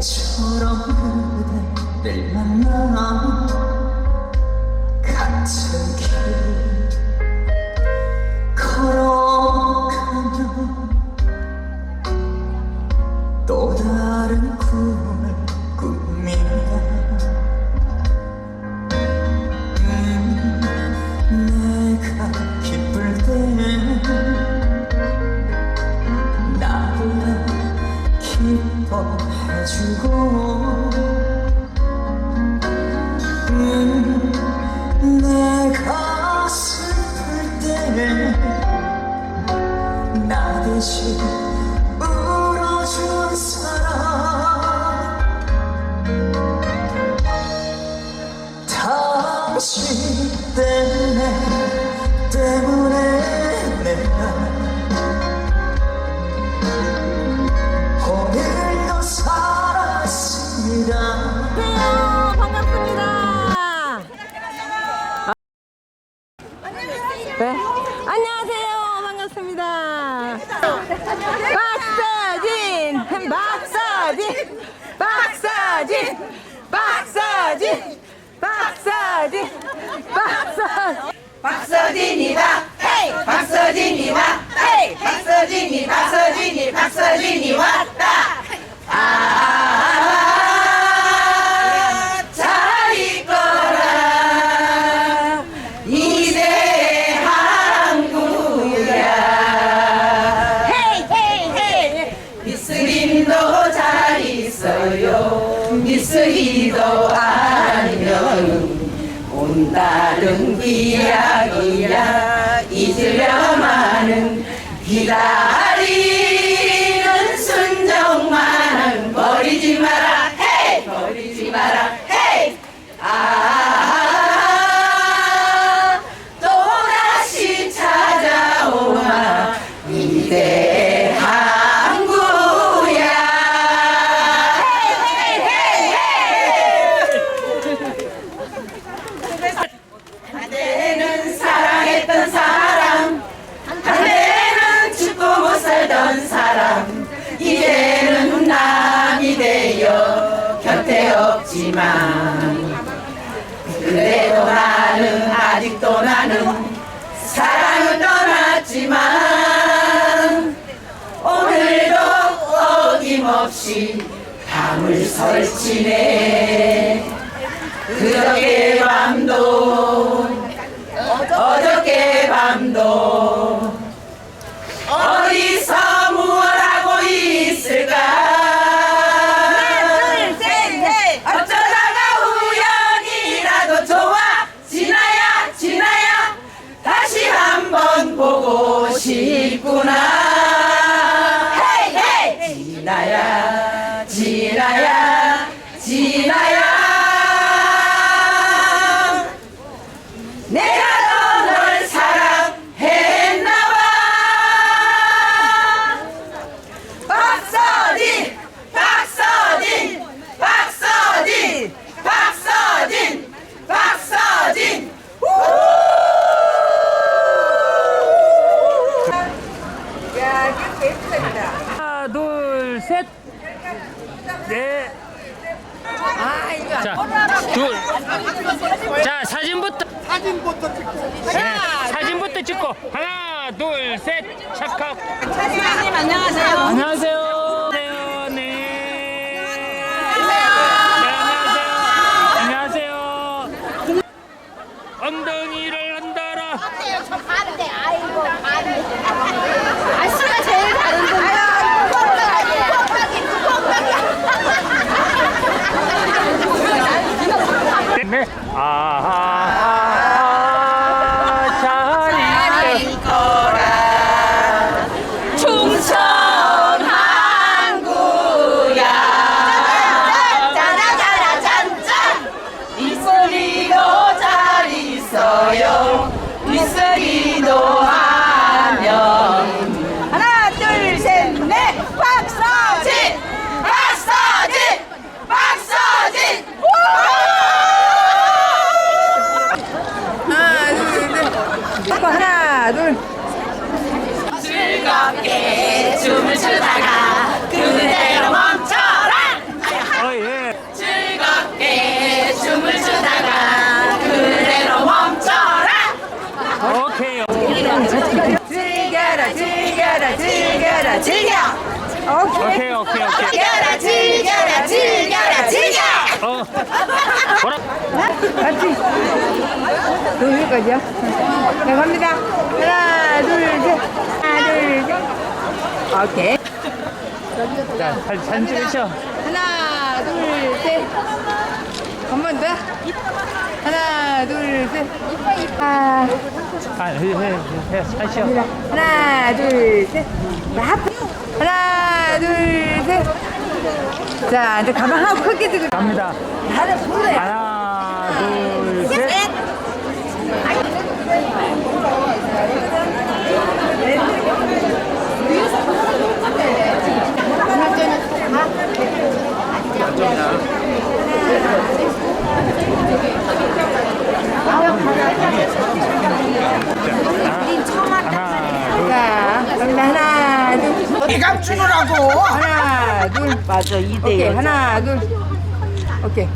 처럼 그대를 만나 해주고 음, 내가 슬플 때 나 대신 네. 안녕하세요. 반갑습니다. 박서진, 박서진, 박서진, 박서진, 박서진, 박서진. 박서진이다. 박서진이 와. 헤이! 박서진이, 박서진이, 박서진이 왔다. 아, 미스리도 아니면 온다는 이야기야. 잊으려마는 기다 없지만 그래도 나는 아직도 나는 사랑을 떠났지만 오늘도 어김없이 밤을 설치네 지나야 지나야 둘, 셋. 네. 자, 둘. 자, 사진부터. 사진부터 찍고. 네, 사진부터 찍고. 하나, 둘, 셋. 찰칵. 선생님 안녕하세요. 안녕하세요. Uh-huh. 놓고 하나 둘. 즐겁게 춤을 추다가 그대로 멈춰라. 어, 예. 즐겁게 춤을 추다가 그대로 멈춰라. 오케이 즐겨라 즐겨라 즐겨라 즐겨. 오케이 오케이 오케이. 어. 뭐라? 같이. 돌릴 거죠? 네 갑니다. 하나 둘 셋. 하나 둘 셋. 오케이. 자, 사- 사진 찍으셔. 하나 둘 셋 한 번 더. 하나 둘 셋. 아, 아, 해, 해, 해, 사시오. 하나 둘 셋. 하나 둘셋 자 이제 가방 하나 크게 들고 갑니다. 하나 불러요 하나, 둘, 셋. 자 갑니다 하나 둘 내가 주느라고 맞아. 오케이 하나 둘. 오케이